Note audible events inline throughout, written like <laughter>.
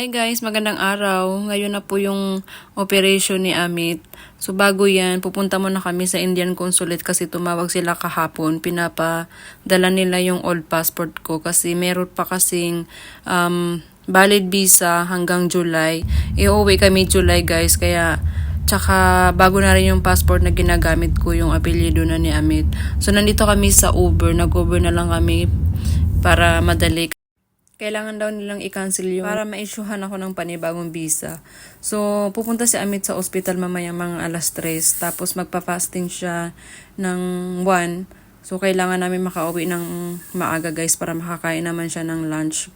Hi guys, magandang araw. Ngayon na po yung operation ni Amit. So bago yan, pupunta muna kami sa Indian Consulate kasi tumawag sila kahapon. Pinapadala nila yung old passport ko kasi meron pa kasing um, valid visa hanggang July. Iuwi kami July guys, kaya Tsaka bago na rin yung passport na ginagamit ko yung apelyido na ni Amit. So nandito kami sa Uber, nag-Uber na lang kami para madali kailangan daw nilang i-cancel yung para ma-issuehan ako ng panibagong visa. So, pupunta si Amit sa ospital mamaya mga alas 3. Tapos magpa-fasting siya ng 1. So, kailangan namin makauwi ng maaga guys para makakain naman siya ng lunch.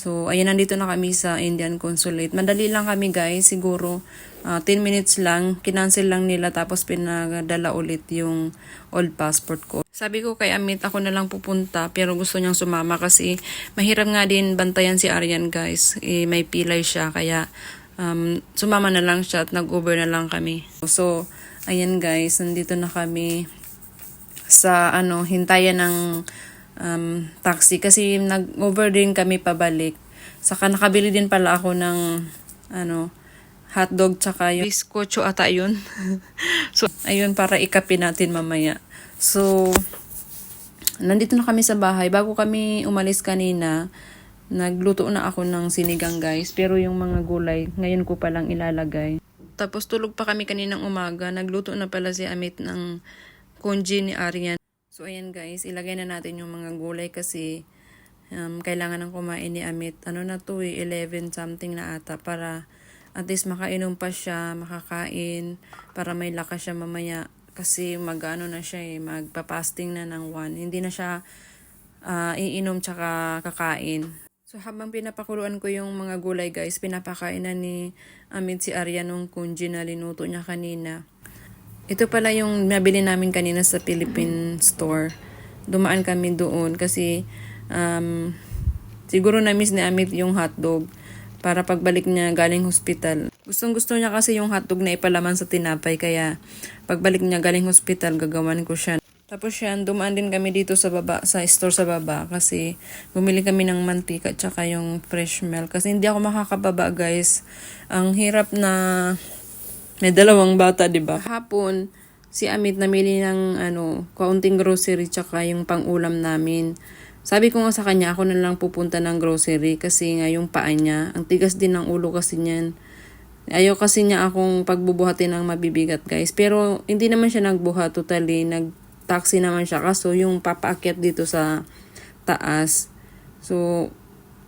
So, ayan, nandito na kami sa Indian Consulate. Madali lang kami guys, siguro ah, 10 minutes lang. Kinancel lang nila tapos pinadala ulit yung old passport ko. Sabi ko kay Amit, ako na lang pupunta pero gusto niyang sumama kasi mahirap nga din bantayan si Aryan guys. Eh, may pilay siya kaya um, sumama na lang siya at nag-Uber na lang kami. So, ayan guys, nandito na kami sa ano, hintayan ng um, taxi kasi nag-over din kami pabalik. Saka nakabili din pala ako ng ano, hotdog tsaka yung biskotso ata yun. <laughs> so, ayun para ikapin natin mamaya. So, nandito na kami sa bahay. Bago kami umalis kanina, nagluto na ako ng sinigang guys. Pero yung mga gulay, ngayon ko palang ilalagay. Tapos tulog pa kami kaninang umaga. Nagluto na pala si Amit ng konji ni Aryan. So ayan guys, ilagay na natin yung mga gulay kasi um, kailangan ng kumain ni Amit. Ano na to eh, 11 something na ata para at least makainom pa siya, makakain, para may lakas siya mamaya. Kasi mag-ano na siya eh, magpa-fasting na ng 1. Hindi na siya ah, iinom tsaka kakain. So habang pinapakuluan ko yung mga gulay guys, pinapakain na ni Amit si Arya nung kunji na linuto niya kanina. Ito pala yung nabili namin kanina sa Philippine store. Dumaan kami doon kasi um, siguro na-miss ni Amit yung hotdog para pagbalik niya galing hospital. Gustong gusto niya kasi yung hotdog na ipalaman sa tinapay kaya pagbalik niya galing hospital gagawan ko siya. Tapos yan, dumaan din kami dito sa baba, sa store sa baba kasi bumili kami ng mantika tsaka yung fresh milk. Kasi hindi ako makakababa guys. Ang hirap na may dalawang bata, 'di ba? Hapon, si Amit namili ng ano, kaunting grocery tsaka yung pang-ulam namin. Sabi ko nga sa kanya, ako na lang pupunta ng grocery kasi nga yung paa niya, ang tigas din ng ulo kasi niyan. Ayaw kasi niya akong pagbubuhatin ng mabibigat, guys. Pero hindi naman siya nagbuhat totally, nag-taxi naman siya. Kaso yung papaakyat dito sa taas. So,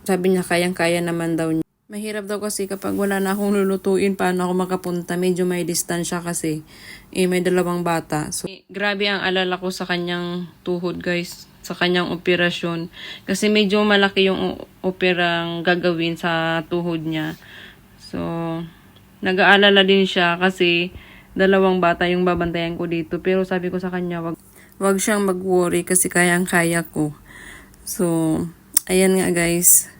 sabi niya kayang-kaya naman daw niya. Mahirap daw kasi kapag wala na akong lulutuin, paano ako makapunta? Medyo may distansya kasi. Eh, may dalawang bata. So, grabe ang alala ko sa kanyang tuhod, guys. Sa kanyang operasyon. Kasi medyo malaki yung operang gagawin sa tuhod niya. So, nag-aalala din siya kasi dalawang bata yung babantayan ko dito. Pero sabi ko sa kanya, wag, wag siyang mag-worry kasi kayang-kaya ko. So, ayan nga guys.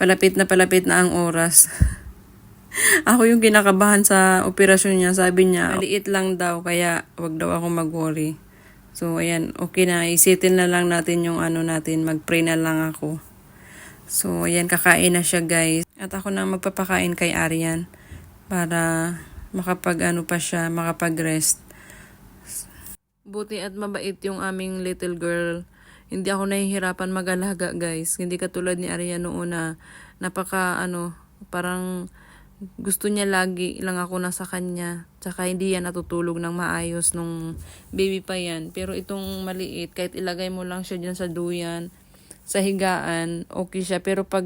Palapit na palapit na ang oras. <laughs> ako yung kinakabahan sa operasyon niya. Sabi niya, maliit lang daw, kaya wag daw ako mag-worry. So, ayan, okay na. Isitin na lang natin yung ano natin. Mag-pray na lang ako. So, ayan, kakain na siya, guys. At ako na magpapakain kay Arian para makapag ano pa siya, makapag-rest. Buti at mabait yung aming little girl. Hindi ako nahihirapan mag-alaga, guys. Hindi katulad ni Arian noon na napaka, ano, parang gusto niya lagi lang ako nasa kanya. Tsaka hindi yan natutulog ng maayos nung baby pa yan. Pero itong maliit, kahit ilagay mo lang siya dyan sa duyan, sa higaan, okay siya. Pero pag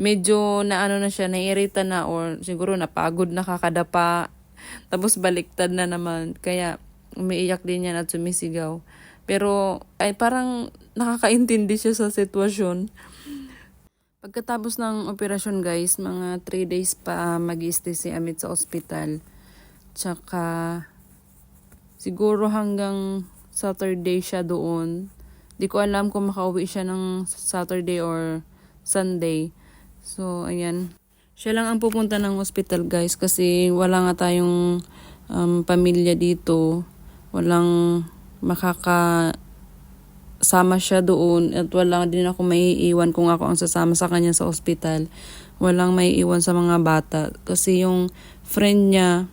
medyo na ano na siya, naiirita na or siguro napagod na kakadapa, tapos baliktad na naman. Kaya umiiyak din yan at sumisigaw. Pero ay parang nakakaintindi siya sa sitwasyon. Pagkatapos ng operasyon guys, mga 3 days pa mag stay si Amit sa ospital. Tsaka siguro hanggang Saturday siya doon. Di ko alam kung makauwi siya ng Saturday or Sunday. So, ayan. Siya lang ang pupunta ng hospital guys kasi wala nga tayong um, pamilya dito. Walang makaka sama siya doon at wala din ako may iiwan kung ako ang sasama sa kanya sa ospital. walang may iwan sa mga bata. Kasi yung friend niya,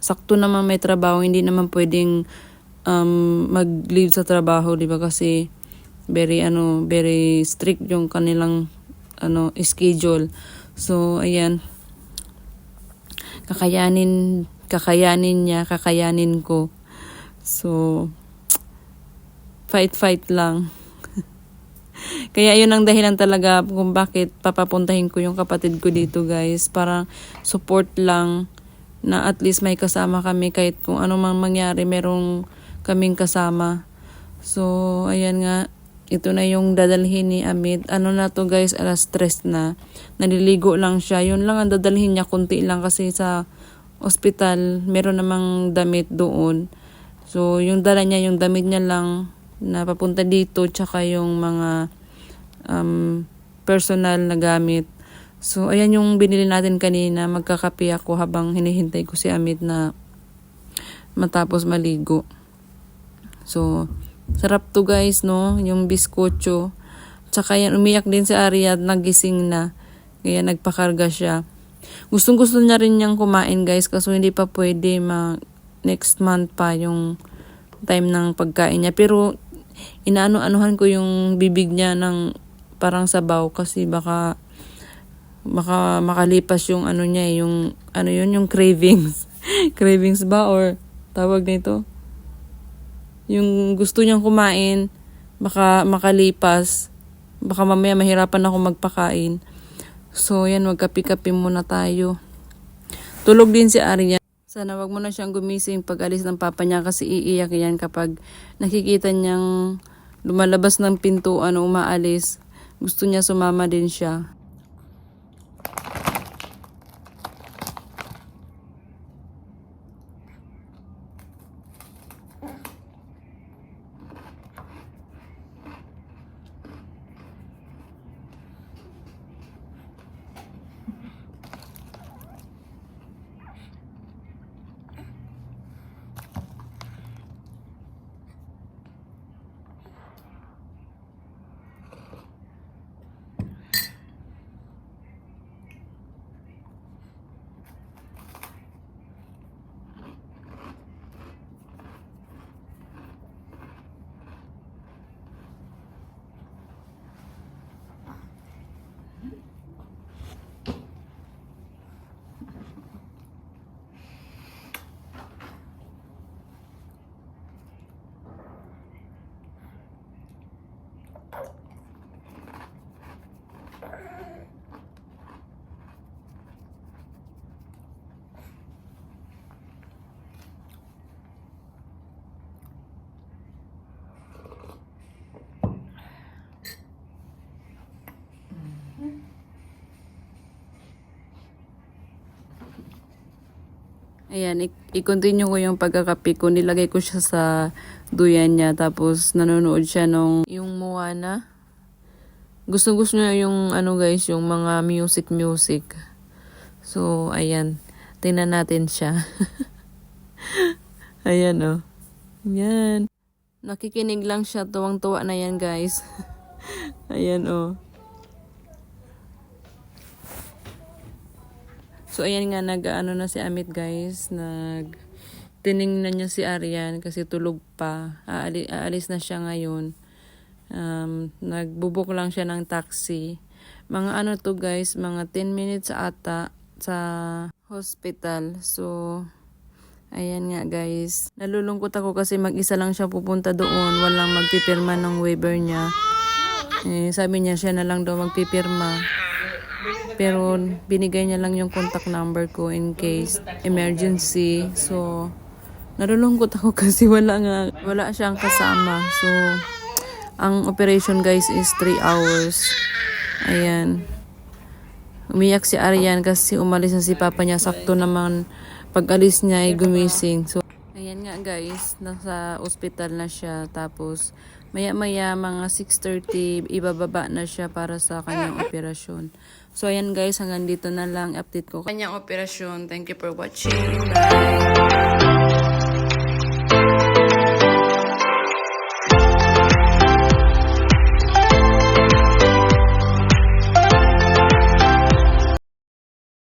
sakto naman may trabaho, hindi naman pwedeng um, mag-leave sa trabaho, di ba? Kasi very, ano, very strict yung kanilang ano, schedule. So, ayan. Kakayanin, kakayanin niya, kakayanin ko. So, fight-fight lang. <laughs> Kaya yun ang dahilan talaga kung bakit papapuntahin ko yung kapatid ko dito guys. Para support lang na at least may kasama kami kahit kung ano mang mangyari merong kaming kasama. So, ayan nga. Ito na yung dadalhin ni Amit. Ano na to guys, alas stress na. Naliligo lang siya. Yun lang ang dadalhin niya. Kunti lang kasi sa hospital, meron namang damit doon. So, yung dala niya, yung damit niya lang na papunta dito, tsaka yung mga um, personal na gamit. So, ayan yung binili natin kanina. Magkakape ako habang hinihintay ko si Amit na matapos maligo. So, sarap to guys, no? Yung biskotso. Tsaka yan, umiyak din si Arya at nagising na. Kaya nagpakarga siya. Gustong gusto niya rin niyang kumain guys kaso hindi pa pwede ma next month pa yung time ng pagkain niya. Pero inaano-anuhan ko yung bibig niya ng parang sabaw kasi baka baka makalipas yung ano niya eh, yung ano yun yung cravings. <laughs> cravings ba or tawag nito? Yung gusto niyang kumain baka makalipas baka mamaya mahirapan ako magpakain. So, yan, magkapi-kapi muna tayo. Tulog din si Arya. Sana wag mo na siyang gumising pag alis ng papa niya kasi iiyak yan kapag nakikita niyang lumalabas ng pintuan o umaalis. Gusto niya sumama din siya. Ayan, i-continue ko yung pagkakape ko. Nilagay ko siya sa duyan niya. Tapos, nanonood siya nung yung Moana. Gusto gusto niya yung ano guys, yung mga music music. So, ayan. Tingnan natin siya. <laughs> ayan oh. Ayan. Nakikinig lang siya. Tuwang-tuwa na yan guys. <laughs> ayan oh. So, ayan nga, nag-ano na si Amit, guys. Nag, tiningnan niya si Arian kasi tulog pa. Aali, aalis na siya ngayon. Um, nagbubuk lang siya ng taxi. Mga ano to, guys, mga 10 minutes ata sa hospital. So, ayan nga, guys. Nalulungkot ako kasi mag-isa lang siya pupunta doon. Walang magpipirma ng waiver niya. Eh, sabi niya siya na lang daw magpipirma. Pero binigay niya lang yung contact number ko in case emergency. So, nalulungkot ako <laughs> kasi wala nga, wala siyang kasama. So, ang operation guys is 3 hours. Ayan. Umiyak si Arian kasi umalis na si papa niya. Sakto naman pag alis niya ay gumising. So, ayan nga guys, nasa ospital na siya. Tapos, maya-maya mga 6.30, ibababa na siya para sa kanyang operasyon. So, ayan guys, hanggang dito na lang update ko. Kanyang operasyon. Thank you for watching. Bye!